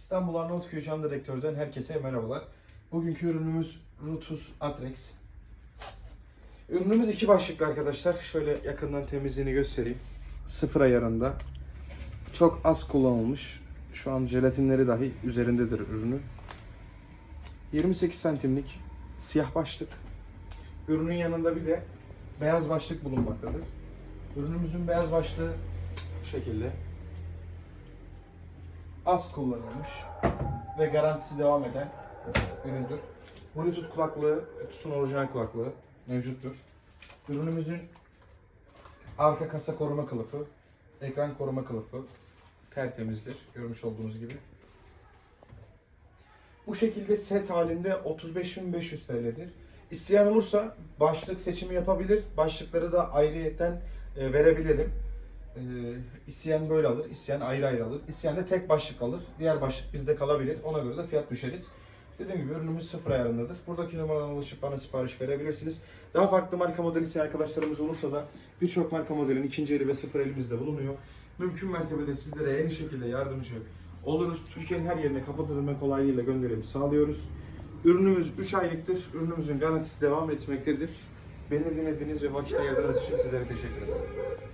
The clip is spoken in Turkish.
İstanbul Arnavutköy Can Direktör'den herkese merhabalar. Bugünkü ürünümüz Rutus Atrex. Ürünümüz iki başlıklı arkadaşlar. Şöyle yakından temizliğini göstereyim. Sıfır ayarında. Çok az kullanılmış. Şu an jelatinleri dahi üzerindedir ürünün. 28 santimlik siyah başlık. Ürünün yanında bir de beyaz başlık bulunmaktadır. Ürünümüzün beyaz başlığı bu şekilde. Az kullanılmış ve garantisi devam eden üründür. Bluetooth kulaklığı, Bluetooth'un orijinal kulaklığı mevcuttur. Ürünümüzün arka kasa koruma kılıfı, ekran koruma kılıfı tertemizdir. Görmüş olduğunuz gibi. Bu şekilde set halinde 35.500 TL'dir. İsteyen olursa başlık seçimi yapabilir. Başlıkları da ayrıyetten e, verebilirim. E, isteyen böyle alır, isteyen ayrı ayrı alır. İsteyen de tek başlık alır. Diğer başlık bizde kalabilir. Ona göre de fiyat düşeriz. Dediğim gibi ürünümüz sıfır ayarındadır. Buradaki numaradan ulaşıp bana sipariş verebilirsiniz. Daha farklı marka modeli isteyen arkadaşlarımız olursa da birçok marka modelin ikinci eli ve sıfır elimizde bulunuyor. Mümkün mertebede sizlere en iyi şekilde yardımcı oluruz. Türkiye'nin her yerine kapatılma kolaylığıyla gönderimi sağlıyoruz. Ürünümüz 3 aylıktır. Ürünümüzün garantisi devam etmektedir. Beni dinlediğiniz ve vakit ayırdığınız için sizlere teşekkür ederim.